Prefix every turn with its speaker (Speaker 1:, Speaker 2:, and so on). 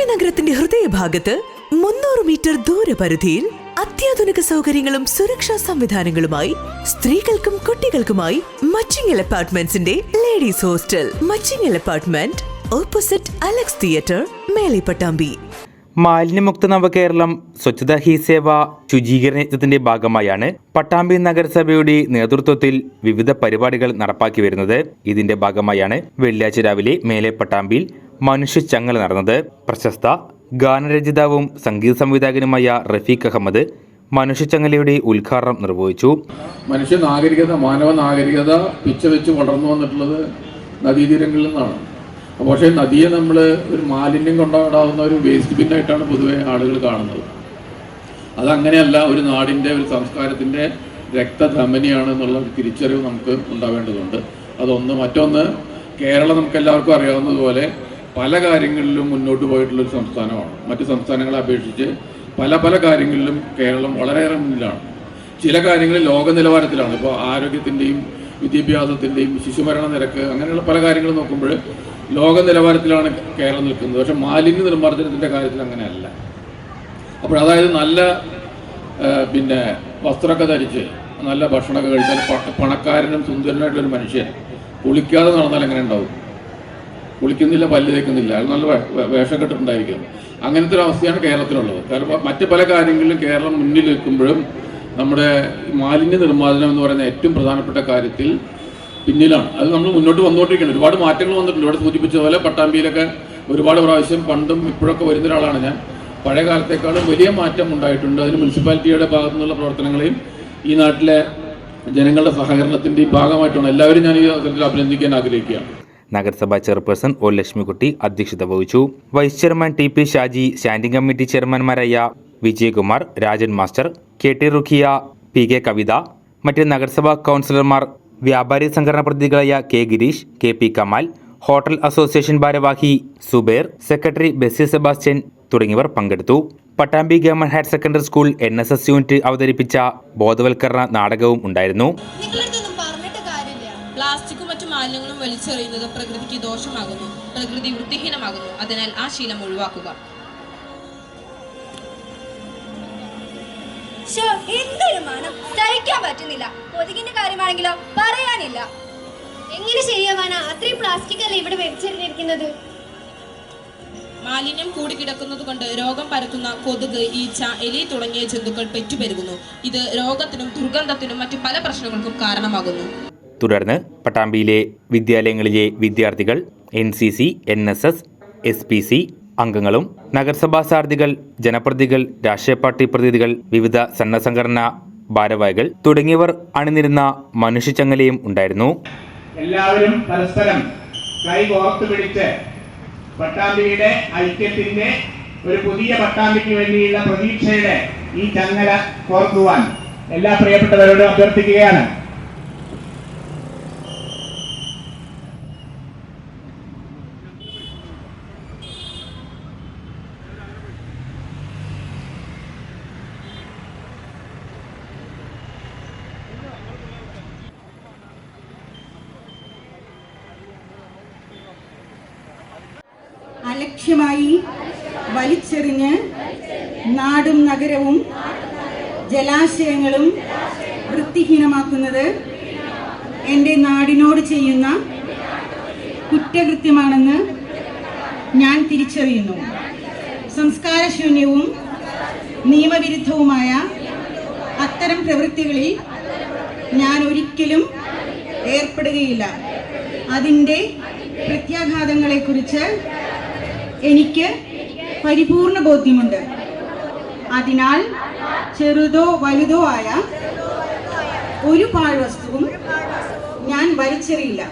Speaker 1: പട്ടാമ്പി നഗരത്തിന്റെ ഹൃദയഭാഗത്ത് മുന്നൂറ് മീറ്റർ ദൂരപരിധിയിൽ അത്യാധുനിക സൗകര്യങ്ങളും സുരക്ഷാ സംവിധാനങ്ങളുമായി സ്ത്രീകൾക്കും കുട്ടികൾക്കുമായി Machingal അപ്പാർട്ട്മെന്റ്സിന്റെ ladies hostel. Machingal apartment opposite Alex theatre മേലെ പട്ടാമ്പി
Speaker 2: മാലിന്യമുക്ത നവകേരളം സ്വച്ഛതാ ഹി സേവ ശുചീകരണ യജ്ഞത്തിന്റെ ഭാഗമായാണ് പട്ടാമ്പി നഗരസഭയുടെ നേതൃത്വത്തിൽ വിവിധ പരിപാടികൾ നടപ്പാക്കി വരുന്നത്. ഇതിന്റെ ഭാഗമായാണ് വെള്ളിയാഴ്ച രാവിലെ മേലെ പട്ടാമ്പിയിൽ മനുഷ്യ ചങ്ങല നടന്നത് പ്രശസ്ത ഗാനരചിതാവും സംഗീത സംവിധായകനുമായ റഫീഖ് അഹമ്മദ് മനുഷ്യച്ചങ്ങലയുടെ ഉദ്ഘാടനം നിർവഹിച്ചു.
Speaker 3: മനുഷ്യ നാഗരികത മാനവ നാഗരികത പിച്ച വെച്ച് വളർന്നു വന്നിട്ടുള്ളത് നദീതീരങ്ങളിൽ നിന്നാണ്. പക്ഷേ നദിയെ നമ്മൾ ഒരു മാലിന്യം കൊണ്ടാടാവുന്ന ഒരു വേസ്റ്റ് ബിന്നായിട്ടാണ് പൊതുവെ ആളുകൾ കാണുന്നത്. അതങ്ങനെയല്ല ഒരു നാടിന്റെ ഒരു സംസ്കാരത്തിന്റെ രക്തധമനിയാണ് എന്നുള്ള ഒരു തിരിച്ചറിവ് നമുക്ക് ഉണ്ടാവേണ്ടതുണ്ട്. അതൊന്ന്. മറ്റൊന്ന് കേരളം നമുക്ക് എല്ലാവർക്കും അറിയാവുന്നതുപോലെ പല കാര്യങ്ങളിലും മുന്നോട്ട് പോയിട്ടുള്ളൊരു സംസ്ഥാനമാണ്. മറ്റ് സംസ്ഥാനങ്ങളെ അപേക്ഷിച്ച് പല പല കാര്യങ്ങളിലും കേരളം വളരെയേറെ മുന്നിലാണ്. ചില കാര്യങ്ങളിൽ ലോക നിലവാരത്തിലാണ്. ഇപ്പോൾ ആരോഗ്യത്തിന്റെയും വിദ്യാഭ്യാസത്തിന്റെയും ശിശുമരണ നിരക്ക് അങ്ങനെയുള്ള പല കാര്യങ്ങൾ നോക്കുമ്പോൾ ലോക നിലവാരത്തിലാണ് കേരളം നിൽക്കുന്നത്. പക്ഷെ മാലിന്യ നിർമ്മാർജനത്തിന്റെ കാര്യത്തിൽ അങ്ങനെയല്ല. അപ്പോൾ അതായത് നല്ല പിന്നെ വസ്ത്രമൊക്കെ ധരിച്ച് നല്ല ഭക്ഷണമൊക്കെ കഴിച്ചാൽ പണക്കാരനും സുന്ദരനായിട്ടുള്ളൊരു മനുഷ്യൻ കുളിക്കാതെ നടന്നാൽ എങ്ങനെ ഉണ്ടാവും? കുളിക്കുന്നില്ല പല്ല് തേക്കുന്നില്ല. അത് നല്ല വേഷം കെട്ടിട്ടുണ്ടായിരിക്കും അങ്ങനത്തെ ഒരു അവസ്ഥയാണ് കേരളത്തിലുള്ളത്. കാരണം മറ്റ് പല കാര്യങ്ങളിലും കേരളം മുന്നിൽ നിൽക്കുമ്പോഴും നമ്മുടെ മാലിന്യ നിർമ്മാർജനം എന്ന് പറയുന്ന ഏറ്റവും പ്രധാനപ്പെട്ട കാര്യത്തിൽ പിന്നിലാണ്. അത് നമ്മൾ മുന്നോട്ട് വന്നുകൊണ്ടിരിക്കുകയാണ്. ഒരുപാട് മാറ്റങ്ങൾ വന്നിട്ടുണ്ട്. ഇവിടെ സൂചിപ്പിച്ച പോലെ പട്ടാമ്പിയിലൊക്കെ ഒരുപാട് പ്രാവശ്യം പണ്ടും ഇപ്പോഴൊക്കെ വരുന്ന ഒരാളാണ് ഞാൻ. പഴയ കാലത്തേക്കാളും വലിയ മാറ്റം ഉണ്ടായിട്ടുണ്ട്. അതിന് മുനിസിപ്പാലിറ്റിയുടെ ഭാഗത്തു നിന്നുള്ള പ്രവർത്തനങ്ങളെയും ഈ നാട്ടിലെ ജനങ്ങളുടെ സഹകരണത്തിന്റെയും ഭാഗമായിട്ടാണ് എല്ലാവരും ഞാൻ ഈ അവസരത്തിൽ അഭിനന്ദിക്കാൻ ആഗ്രഹിക്കുകയാണ്.
Speaker 2: നഗരസഭാ ചെയർപേഴ്സൺ ഒ ലക്ഷ്മിക്കുട്ടി അധ്യക്ഷത വഹിച്ചു. Vice chairman T P Shaji standing committee ചെയർമാൻമാരായ Vijayakumar Rajan master K T Rukhiya P K Kavitha മറ്റ് നഗരസഭാ കൗൺസിലർമാർ വ്യാപാരി സംഘടനാ പ്രതിനിധികളായ K Girish K P Kamal hotel association ഭാരവാഹി സുബേർ സെക്രട്ടറി ബെസി സെബാസ്റ്റ്യൻ തുടങ്ങിയവർ പങ്കെടുത്തു. Pattambi government higher secondary school N S S unit അവതരിപ്പിച്ച ബോധവൽക്കരണ നാടകവും ഉണ്ടായിരുന്നു.
Speaker 4: പ്ലാസ്റ്റിക്കും മറ്റു മാലിന്യങ്ങളും വലിച്ചെറിയുന്നത് പ്രകൃതിക്ക് ദോഷമാകുന്നു. പ്രകൃതി വൃത്തിഹീനമാകുന്നു. അതിനാൽ ആ ശീലം ഒഴിവാക്കുക.
Speaker 5: എന്തൊരു മണം സഹിക്കാൻ പറ്റുന്നില്ല. കൊതുകിന്റെ കാര്യമാണെങ്കിലോ പറയാനില്ല. എങ്ങനെ ശരിയാവാനാ അത്രയും പ്ലാസ്റ്റിക് അല്ലേ ഇവിടെ വലിച്ചെറിഞ്ഞിരിക്കുന്നത്?
Speaker 4: മാലിന്യം കൂടിക്കിടക്കുന്നത് കൊണ്ട് രോഗം പരത്തുന്ന കൊതുക് ഈച്ച എലി തുടങ്ങിയ ജന്തുക്കൾ പെറ്റുപെരുകുന്നു. ഇത് രോഗത്തിനും ദുർഗന്ധത്തിനും മറ്റു പല പ്രശ്നങ്ങൾക്കും കാരണമാകുന്നു.
Speaker 2: തുടർന്ന് പട്ടാമ്പിയിലെ വിദ്യാലയങ്ങളിലെ വിദ്യാർത്ഥികൾ N C C N S S S P C അംഗങ്ങളും നഗരസഭാ സാരഥികൾ ജനപ്രതിനിധികൾ രാഷ്ട്രീയ പാർട്ടി പ്രതിനിധികൾ വിവിധ സന്നദ്ധ ഭാരവാഹികൾ തുടങ്ങിയവർ അണിനിരുന്ന മനുഷ്യച്ചങ്ങലയും ഉണ്ടായിരുന്നു.
Speaker 6: എല്ലാവരും പരസ്പരം കൈ കോർത്തു പിടിച്ച് പട്ടാമ്പിയുടെ ഐക്യത്തിന്റെ ഒരു പുതിയ പട്ടാമ്പിക്ക് വേണ്ടിയുള്ള പ്രതീക്ഷയുടെ ഈ ചങ്ങല കോർക്കുവാൻ എല്ലാ പ്രിയപ്പെട്ടവരോടും അഭ്യർത്ഥിക്കുകയാണ്.
Speaker 7: അലക്ഷ്യമായി വലിച്ചെറിഞ്ഞ് നാടും നഗരവും ജലാശയങ്ങളും വൃത്തിഹീനമാക്കുന്നത് എന്റെ നാടിനോട് ചെയ്യുന്ന കുറ്റകൃത്യമാണെന്ന് ഞാൻ തിരിച്ചറിയുന്നു. സംസ്കാരശൂന്യവും നിയമവിരുദ്ധവുമായ അത്തരം പ്രവൃത്തികളിൽ ഞാൻ ഒരിക്കലും ഏർപ്പെടുകയില്ല. അതിന്റെ പ്രത്യാഘാതങ്ങളെക്കുറിച്ച് എനിക്ക് പരിപൂർണ ബോധ്യമുണ്ട്. അതിനാൽ ചെറുതോ വലുതോ ആയ ഒരു പാഴ്വസ്തുവും ഞാൻ വലിച്ചെറിയില്ല.